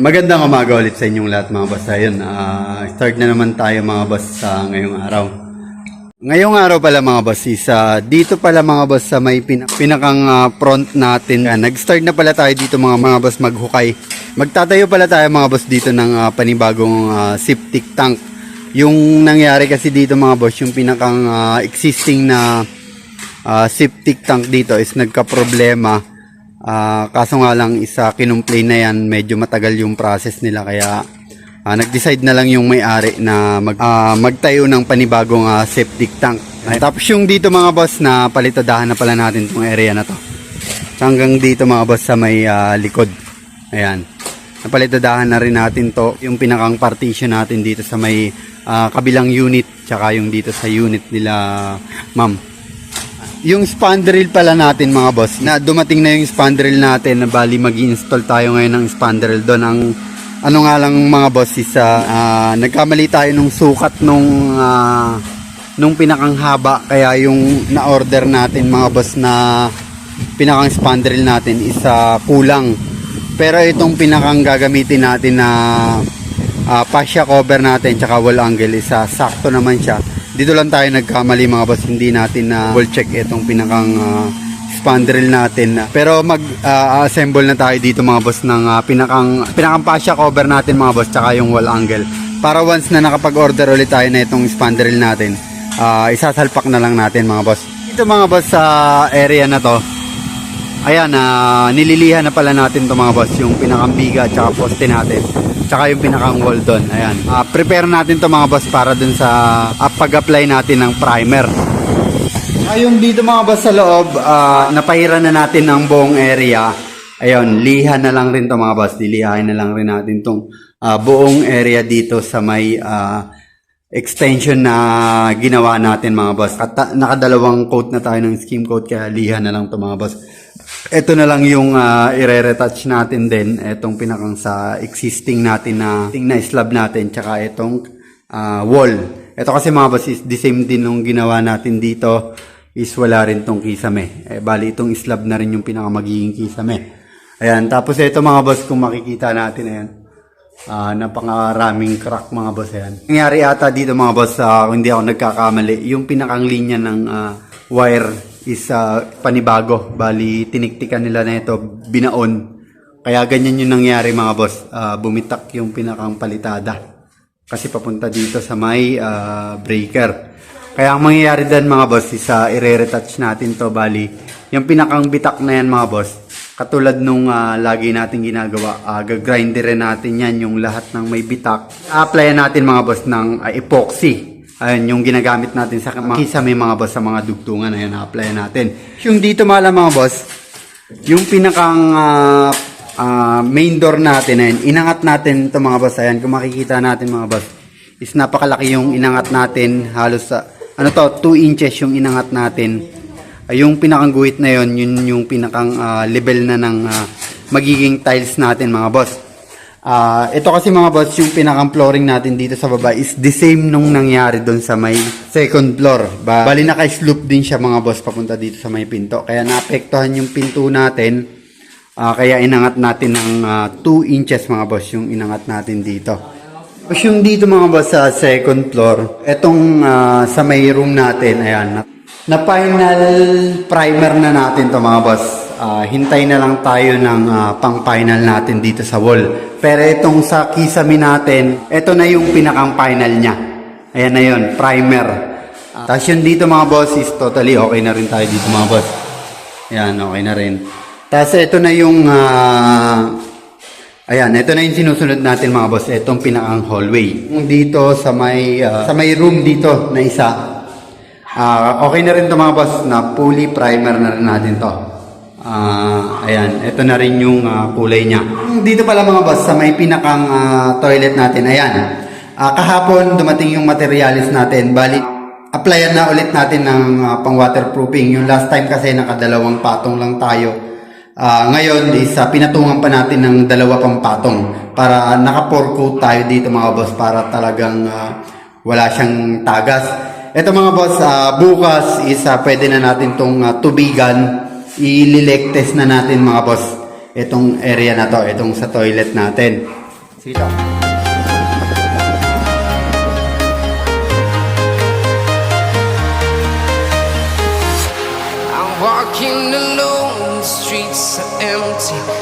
Magandang umaga ulit sa inyong lahat mga boss. Ayun, ah, start na naman tayo mga boss sa ngayong araw. Ngayong araw pala mga boss is ah, dito pala mga boss sa may pin- pinakang ah, front natin. Ah, nag-start na pala tayo dito mga mga boss maghukay. Magtatayo pala tayo mga boss dito ng ah, panibagong ah, septic tank. Yung nangyari kasi dito mga boss, yung pinakang ah, existing na ah, septic tank dito is nagka-problema. Ah, kaso nga lang isa kinumplain na yan, medyo matagal yung process nila kaya ah, nag-decide na lang yung may-ari na mag, ah, magtayo ng panibagong ah, septic tank. Ay, tapos yung dito mga boss na palitadahan na pala natin tong area na to. Hanggang dito mga boss sa may ah, likod. Ayan. Napalitadahan na rin natin to yung pinakang partition natin dito sa may ah, kabilang unit tsaka yung dito sa unit nila ma'am. Yung spandrel pala natin mga boss, na dumating na yung spandrel natin na bali mag install tayo ngayon ng spandrel doon. Ang ano nga lang mga boss is ah, ah, nagkamali tayo nung sukat nung ah, nung pinakang haba kaya yung na-order natin mga boss na pinakang spandrel natin is ah, kulang. Pero itong pinakang gagamitin natin na ah, fascia cover natin tsaka wall angle is ah, sakto naman siya. Dito lang tayo nagkamali mga boss, hindi natin na double check itong pinakang ah, spandrel natin. Pero mag-assemble na tayo dito mga boss ng ah, pinakang pinakang fascia cover natin mga boss tsaka yung wall angle. Para once na nakapag-order ulit tayo na itong spandrel natin, ah, isasalpak na lang natin mga boss. Ito mga boss sa area na to, Ayan, na nililihan na pala natin to mga boss, yung pinakang biga at poste natin. Tsaka yung pinakang wall doon. Ayan. Ah, prepare natin to mga boss para dun sa ah, pag-apply natin ng primer. Ayun dito mga boss sa loob, ah, napahiran na natin ang buong area. Ayun, lihan na lang rin to mga boss. Lilihain na lang rin natin tong ah, buong area dito sa may ah, extension na ginawa natin mga boss. At nakadalawang coat na tayo ng skim coat kaya lihan na lang to mga boss. Ito na lang yung uh, ire-retouch natin din. Itong pinakang sa existing natin na, na slab natin. Tsaka itong ah, wall. Ito kasi mga boss is the same din nung ginawa natin dito is wala rin tong kisame. Eh, bali itong slab na rin yung pinaka magiging kisame. Ayan. Tapos ito mga boss kung makikita natin ayan. Ah, napakaraming crack mga boss yan. Nangyari ata dito mga boss, ah, kung hindi ako nagkakamali, yung pinakang linya ng ah, wire is ah, panibago. Bali, tiniktikan nila na ito, binaon. Kaya ganyan yung nangyari mga boss. Ah, bumitak yung pinakang palitada. Kasi papunta dito sa may ah, breaker. Kaya ang mangyayari din mga boss is uh, i-retouch natin to bali. Yung pinakang bitak na yan mga boss, katulad nung ah, lagi natin ginagawa, uh, gagrinderin natin yan yung lahat ng may bitak. Applyan natin mga boss ng ah, epoxy. Ayun, yung ginagamit natin sa mga kisame mga boss sa mga dugtungan. Ayun, applyan natin. Yung dito mala mga boss, yung pinakang ah, ah, main door natin, ayun, inangat natin to mga boss. Ayan, kung makikita natin mga boss, is napakalaki yung inangat natin. Halos sa, ano to, 2 inches yung inangat natin. Ay, yung pinakang guhit na yon yun yung pinakang ah, level na ng ah, magiging tiles natin mga boss. Ah, ito kasi mga boss, yung pinakang flooring natin dito sa baba is the same nung nangyari doon sa may second floor. Ba bali naka-slope din siya mga boss papunta dito sa may pinto. Kaya naapektuhan yung pinto natin. Ah, kaya inangat natin ng 2 inches mga boss yung inangat natin dito. Tapos yung dito mga boss sa second floor, etong ah, sa may room natin, ayan, na, na final primer na natin to mga boss. Ah, hintay na lang tayo ng ah, pang final natin dito sa wall. Pero itong sa kisame natin, ito na yung pinakang final niya. Ayan na yun, primer. Tapos yun dito mga boss is totally okay na rin tayo dito mga boss. Ayan, okay na rin. Tapos ito na yung ah, Ayan, ito na yung sinusunod natin mga boss. Itong pinakang hallway. Dito sa may ah, sa may room dito na isa. Ah, okay na rin to mga boss na fully primer na rin natin to. Ah, ayan, ito na rin yung ah, kulay niya. Dito pala mga boss sa may pinakang ah, toilet natin. Ayan. Ah, kahapon dumating yung materialis natin. Bali applyan na ulit natin ng ah, pang waterproofing. Yung last time kasi nakadalawang patong lang tayo. Ah, ngayon is ah, pinatungan pa natin ng dalawa pang patong para naka-pour coat tayo dito mga boss para talagang ah, wala siyang tagas. Ito mga boss, ah, bukas is ah, pwede na natin tong ah, tubigan. I-lilek test na natin mga boss itong area na to, itong sa toilet natin. Sige ka. I'm walking alone, the streets are empty.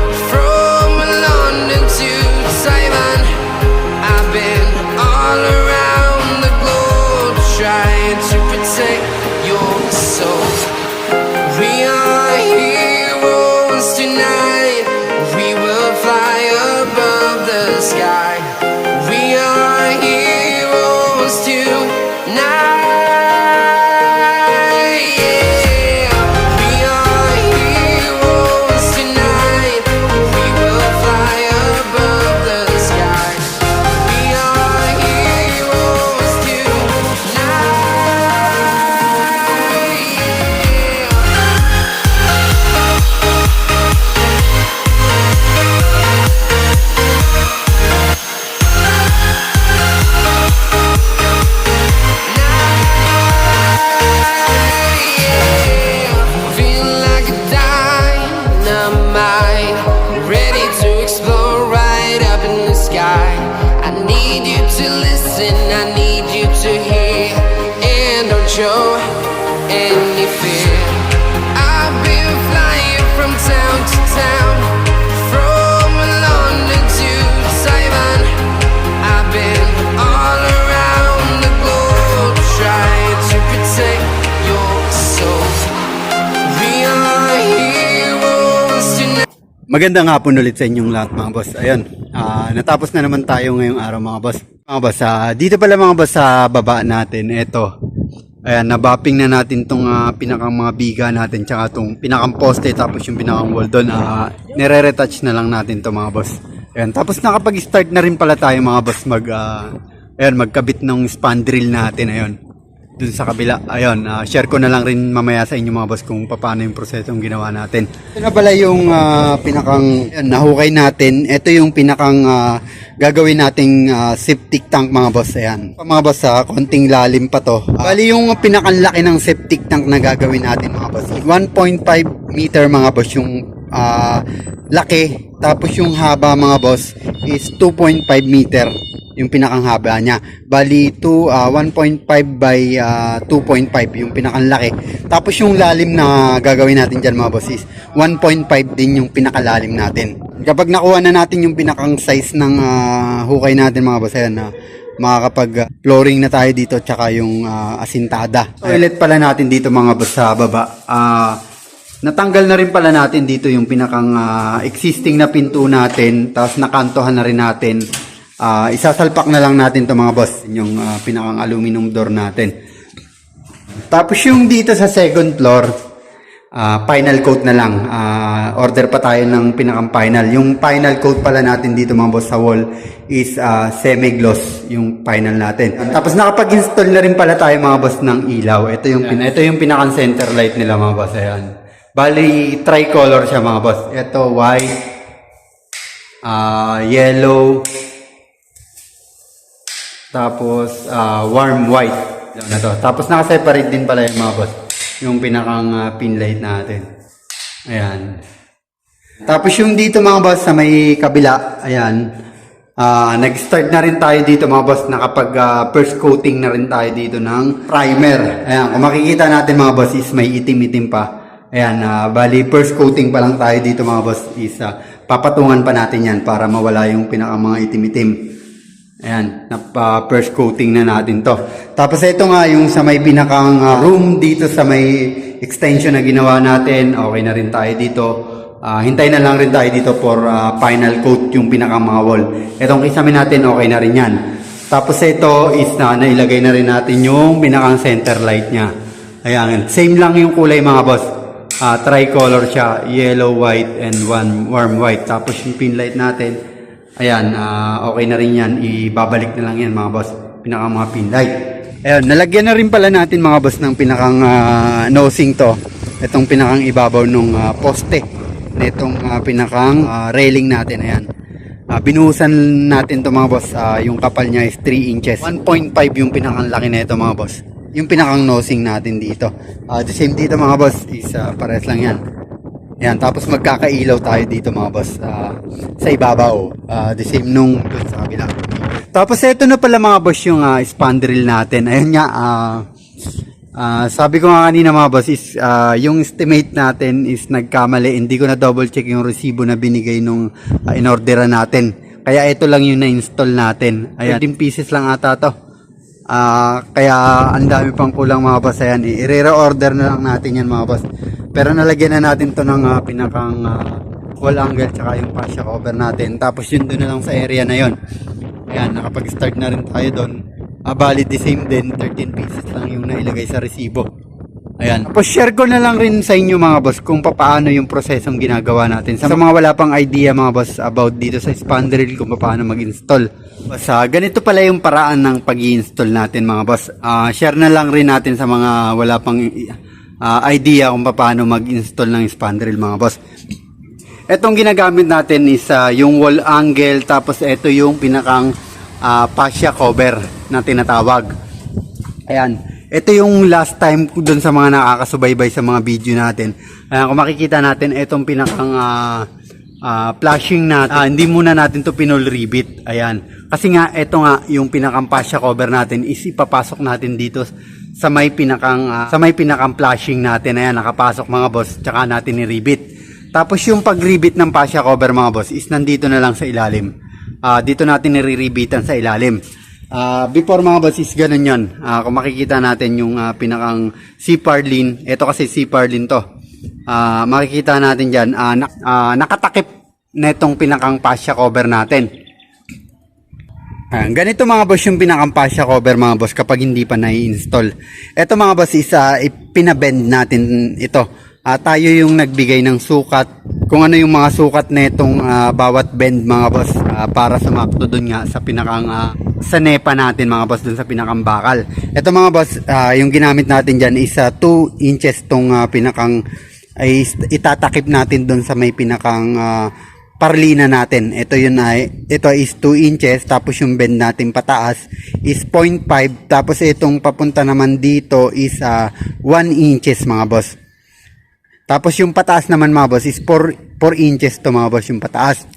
Magandang hapon ulit sa inyong lahat mga boss. Ayun, ah, natapos na naman tayo ngayong araw mga boss. Mga boss, ah, dito pala mga boss sa baba natin, eto. Ayan, nabapping na natin tong ah, pinakang mga biga natin tsaka tong pinakang poste tapos yung pinakang wall doon. ah, nire-retouch na lang natin to mga boss. Ayan, tapos nakapag-start na rin pala tayo mga boss mag, ah, ayan, magkabit ng span drill natin. Ayun, dun sa kabila. Ayun, ah, share ko na lang rin mamaya sa inyo mga boss kung paano yung prosesong ginawa natin. Ito na pala yung ah, pinakang nahukay natin. Ito yung pinakang ah, gagawin nating ah, septic tank mga boss. Ayan. Mga boss, ah, konting lalim pa to. Ah, bali yung pinakang laki ng septic tank na gagawin natin mga boss. 1.5 meter mga boss yung ah, laki. Tapos yung haba mga boss is 2.5 meter yung pinakang haba niya. Bali, to, ah, 1.5 by ah, 2.5 yung pinakang laki. Tapos yung lalim na gagawin natin dyan mga boss is 1.5 din yung pinakalalim natin. Kapag nakuha na natin yung pinakang size ng ah, hukay natin mga boss, ayan na makakapag ah, flooring na tayo dito tsaka yung ah, asintada. Toilet pala natin dito mga boss sa baba. Ah, Natanggal na rin pala natin dito yung pinakang ah, existing na pinto natin, tapos nakantohan na rin natin. Ah, isasalpak na lang natin to mga boss, yung ah, pinakang aluminum door natin. Tapos yung dito sa second floor, ah, final coat na lang. Ah, order pa tayo ng pinakang final. Yung final coat pala natin dito mga boss sa wall is ah, semi-gloss yung final natin. Tapos nakapag-install na rin pala tayo mga boss ng ilaw. Ito yung, pin- ito yung pinakang center light nila mga boss. Ayan. Bali, tricolor siya mga boss. Ito white, ah, yellow, tapos ah, warm white. Na to. Tapos naka-separate din pala yung mga boss. Yung pinakang ah, pin light natin. Ayan. Tapos yung dito mga boss sa may kabila, ayan. Ah, nag-start na rin tayo dito mga boss. Nakapag ah, first coating na rin tayo dito ng primer. Ayan, kung makikita natin mga boss is may itim-itim pa. Ayan, ah, bali first coating pa lang tayo dito mga boss is ah, papatungan pa natin yan para mawala yung pinaka mga itim-itim. Ayan, napa first coating na natin to. Tapos ito nga yung sa may pinakang ah, room dito sa may extension na ginawa natin. Okay na rin tayo dito. Ah, hintay na lang rin tayo dito for ah, final coat yung pinakang mga wall. Itong kisame natin okay na rin yan. Tapos ito is na nailagay na rin natin yung pinakang center light niya. Ayan, same lang yung kulay mga boss. Ah, tricolor siya, yellow, white, and one warm white. Tapos yung pin light natin, ayan, ah, okay na rin yan. Ibabalik na lang yan mga boss. Pinaka mga pin light. Ayan, nalagyan na rin pala natin mga boss ng pinakang ah, nosing to. Itong pinakang ibabaw ng poste. Nitong ah, pinakang ah, railing natin. Ayan. Ah, binuhusan natin to mga boss. Ah, yung kapal niya is 3 inches. 1.5 yung pinakang laki nito mga boss. Yung pinakang nosing natin dito. Ah, the same dito mga boss is ah, pares lang yan. Yan, tapos magkakailaw tayo dito mga boss ah, sa ibabaw. Ah, the same nung dun sa kabila. Tapos ito na pala mga boss yung ah, spandrel natin. Ayun nga, ah, ah, sabi ko nga kanina mga boss is ah, yung estimate natin is nagkamali. Hindi ko na double check yung resibo na binigay nung ah, inorderan natin. Kaya ito lang yung na-install natin. Ayan, 13 pieces lang ata to. Ah, kaya ang dami pang kulang mga boss. Ayan, i-re-order na lang natin yan mga boss. Pero nalagyan na natin to ng ah, pinakang ah, wall angle tsaka yung fascia cover natin. Tapos yun doon na lang sa area na yon. Ayan, nakapag-start na rin tayo doon. Ah, the same din, 13 pieces lang yung nailagay sa resibo. Ayan. Tapos share ko na lang rin sa inyo mga boss kung paano yung prosesong ginagawa natin. Sa mga wala pang idea mga boss about dito sa spandrel kung paano mag-install. Boss, ah, ganito pala yung paraan ng pag install natin mga boss. Ah, share na lang rin natin sa mga wala pang ah, idea kung paano mag-install ng spandrel mga boss. Etong ginagamit natin is ah, yung wall angle tapos ito yung pinakang ah, fascia cover na tinatawag. Ayan. Ito yung last time ko dun sa mga nakakasubaybay sa mga video natin. Ayan, kung makikita natin, itong pinakang ah, ah, flashing natin. Ah, hindi muna natin to pinol ribbit. Ayan. Kasi nga, ito nga, yung pinakang fascia cover natin is ipapasok natin dito sa may pinakang, ah, sa may pinakang flashing natin. Ayan, nakapasok mga boss. Tsaka natin ni-ribbit. Tapos yung pag-ribbit ng fascia cover mga boss is nandito na lang sa ilalim. Ah, dito natin nire-ribbitan sa ilalim. Ah, before mga boss is ganun yun. Ah, kung makikita natin yung ah, pinakang C-Parlin, ito kasi C-Parlin to. Ah, makikita natin dyan, ah, nak- ah, nakatakip na itong pinakang fascia cover natin. Ayan, ganito mga boss yung pinakang fascia cover mga boss kapag hindi pa nai-install. Ito mga boss is ah, ipinabend natin ito. Ah, tayo yung nagbigay ng sukat. Kung ano yung mga sukat nitong ah, bawat bend mga boss ah, para sumakto dun nga sa pinakang ah, sa nepa natin mga boss dun sa pinakang bakal. Ito mga boss, ah, yung ginamit natin dyan is 2 inches tong ah, pinakang ay itatakip natin dun sa may pinakang ah, parlina natin. Ito yun ay, ito is 2 inches, tapos yung bend natin pataas is 0.5, tapos itong papunta naman dito is ah, 1 inches mga boss. Tapos yung pataas naman mga boss is 4, 4 inches to mga boss yung pataas.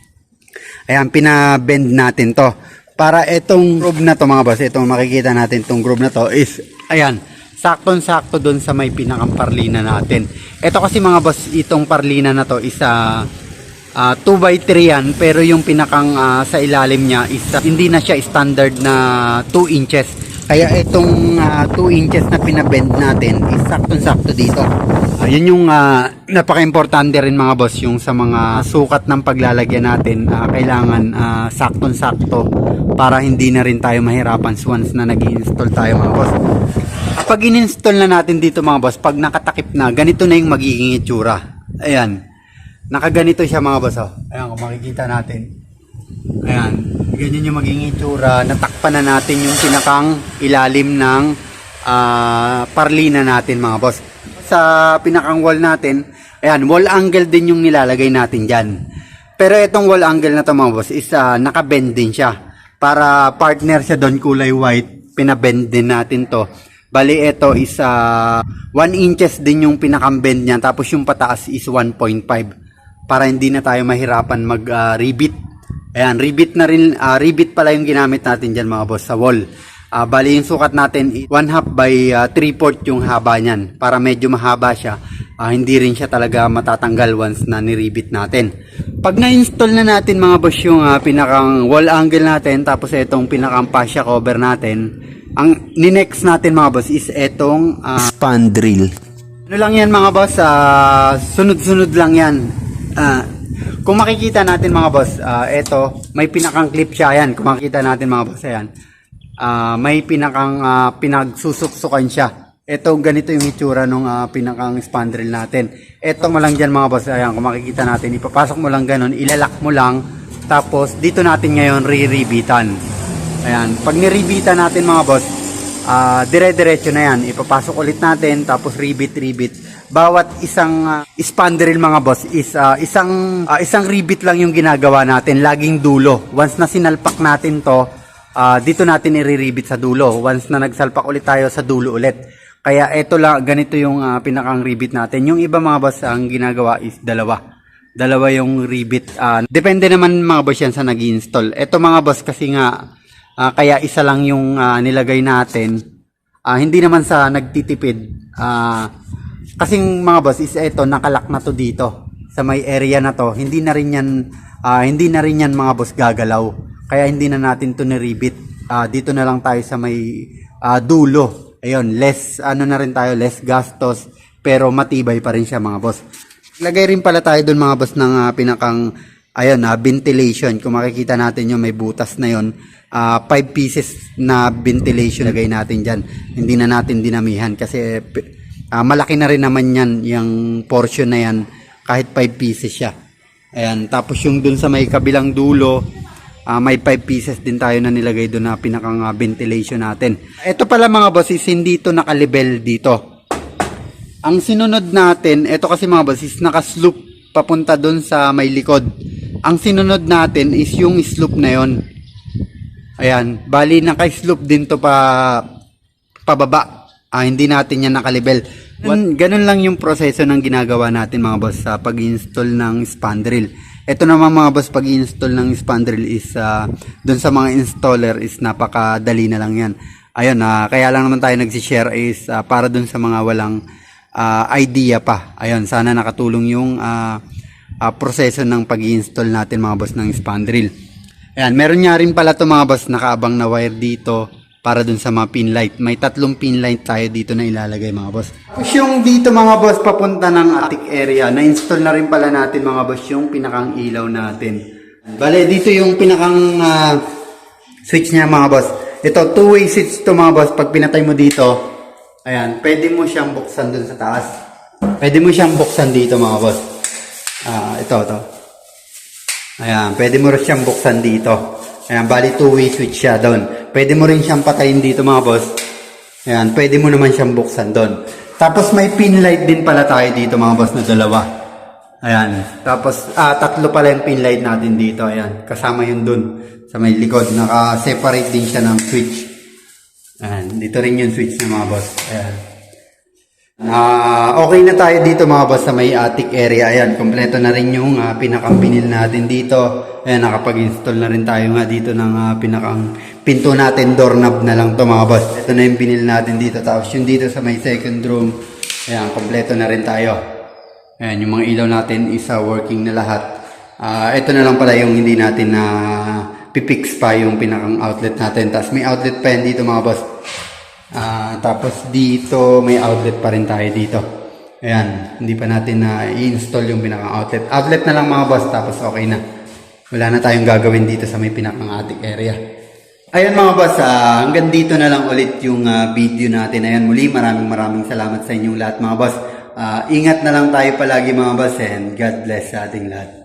Ayan, pinabend natin to. Para itong groove na to mga boss, itong makikita natin itong groove na to is, ayan, saktong-sakto doon sa may pinakang parlina natin. Ito kasi mga boss, itong parlina na to is ah, ah, 2x3 yan, pero yung pinakang ah, sa ilalim niya is ah, hindi na siya standard na 2 inches. Kaya itong 2 inches na pinabend natin is saktong-sakto dito. Ah, yun yung ah, napaka-importante rin mga boss, yung sa mga sukat ng paglalagyan natin, ah, kailangan ah, saktong-sakto para hindi na rin tayo mahirapan once na nag install tayo mga boss. Pag in-install na natin dito mga boss, pag nakatakip na, ganito na yung magiging itsura. Ayan. Nakaganito siya mga boss. Oh. Ayan, kung makikita natin. Ayan. Ganyan yung magiging itsura. Natakpan na natin yung pinakang ilalim ng ah, parlina natin mga boss. Sa pinakang wall natin, ayan, wall angle din yung nilalagay natin dyan. Pero itong wall angle na to mga boss is ah, nakabend din siya. Para partner siya doon kulay white, pinabend din natin to. Bali, ito is 1 inches din yung pinakambend niya. Tapos yung pataas is 1.5. Para hindi na tayo mahirapan mag-rebit. Ayan, rebit na rin. ah, rebit pala yung ginamit natin dyan mga boss sa wall. Ah, bali yung sukat natin 1 half by 3 fourth yung haba niyan. Para medyo mahaba siya. ah, hindi rin siya talaga matatanggal once na niribit natin. Pag na-install na natin mga boss yung ah, pinakang wall angle natin tapos itong pinakang fascia cover natin, ang ni-next natin mga boss is itong ah, Spandrel. ano lang yan mga boss, ah, sunod-sunod lang yan. Ah, kung makikita natin mga boss, ah, eto, may pinakang clip siya yan. Kung makikita natin mga boss, ayan. Ah, may pinakang ah, pinagsusuksukan siya. Ito, ganito yung itsura ng pinakang spandrel natin. Ito mo lang dyan mga boss, ayan, kung makikita natin, ipapasok mo lang ganun, ilalak mo lang, tapos dito natin ngayon re-rebitan. Ayan, pag niribita natin mga boss, ah dire-diretso na yan. Ipapasok ulit natin, tapos ribit, ribit. bawat isang ah, spandrel mga boss is ah, isang ah, isang rivet lang yung ginagawa natin, laging dulo. Once na sinalpak natin to, ah, dito natin i-rivet sa dulo. Once na nagsalpak ulit tayo sa dulo ulit. Kaya eto lang, ganito yung ah, pinakang rivet natin. Yung iba mga boss, ang ginagawa is dalawa. Dalawa yung rivet. Ah, depende naman mga boss yan sa nag install Eto mga boss kasi nga, ah, kaya isa lang yung ah, nilagay natin. Ah, hindi naman sa nagtitipid. Ah, kasing mga boss is eto nakalak na to dito sa may area na to. Hindi na rin yan ah, hindi na rin yan mga boss gagalaw. Kaya hindi na natin to niribit. Ah, dito na lang tayo sa may ah, dulo. Ayun, less ano na rin tayo, less gastos pero matibay pa rin siya mga boss. Lagay rin pala tayo doon mga boss ng ah, pinakang ayun, ah, ventilation. Kung makikita natin yung may butas na yon, 5 pieces na ventilation lagay natin diyan. Hindi na natin dinamihan kasi ah, malaki na rin naman yan, yung portion na yan, kahit 5 pieces siya. Ayan, tapos yung dun sa may kabilang dulo, ah, may 5 pieces din tayo na nilagay doon na pinakang ah, ventilation natin. Ito pala mga boss, is hindi ito nakalibel dito. Ang sinunod natin, ito kasi mga boss, is nakasloop papunta doon sa may likod. Ang sinunod natin is yung slope na yon. Ayan, bali naka-slope din to pa pababa. Ah, hindi natin yan nakalibel. Ganun, ganun lang yung proseso ng ginagawa natin mga boss sa pag-install ng spandrel. Ito naman mga boss, pag-install ng spandrel is ah, doon sa mga installer is napakadali na lang yan. Ayun, ah, kaya lang naman tayo nag-share is ah, para doon sa mga walang ah, idea pa. Ayun, sana nakatulong yung ah, ah, proseso ng pag-install natin mga boss ng spandrel. Ayan, meron nga rin pala to mga boss, nakaabang na wire dito para dun sa mga pin light. May tatlong pin light tayo dito na ilalagay mga boss. Tapos yung dito mga boss, papunta ng attic area, na-install na rin pala natin mga boss yung pinakang ilaw natin. Bale, dito yung pinakang ah, switch niya mga boss. Ito, two-way switch to mga boss. Pag pinatay mo dito, ayan, pwede mo siyang buksan dun sa taas. Pwede mo siyang buksan dito mga boss. Ah, ito, ito. Ayan, pwede mo rin siyang buksan dito. Ayan, bali two-way switch siya doon. Pwede mo rin siyang patayin dito mga boss. Ayan, pwede mo naman siyang buksan doon. Tapos may pin light din pala tayo dito mga boss na dalawa. Ayan, tapos ah, tatlo pala yung pin light natin dito. Ayan, kasama yun doon sa may likod. Naka-separate din siya ng switch. Ayan, dito rin yung switch ng mga boss. Ayan. Ah, okay na tayo dito mga boss sa may attic area. Ayan, kompleto na rin yung uh, pinakang pinil natin dito. Ayan, nakapag-install na rin tayo nga dito ng ah, pinakang pinto natin, doorknob na lang to mga boss. Ito na yung pinil natin dito. Tapos yung dito sa may second room. Ayan, kompleto na rin tayo. Ayan, yung mga ilaw natin is ah, working na lahat. Ah, ito na lang pala yung hindi natin na pipix pa yung pinakang outlet natin. Tapos may outlet pa yan dito mga boss. Ah, tapos dito may outlet pa rin tayo dito. Ayan, hindi pa natin na i-install yung pinakang outlet. Na lang mga boss, tapos okay na. Wala na tayong gagawin dito sa may pinakang attic area. Ayan mga boss, ah, hanggang dito na lang ulit yung ah, video natin. Ayan, muli maraming maraming salamat sa inyong lahat mga boss. Ah, ingat na lang tayo palagi mga boss and God bless sa ating lahat.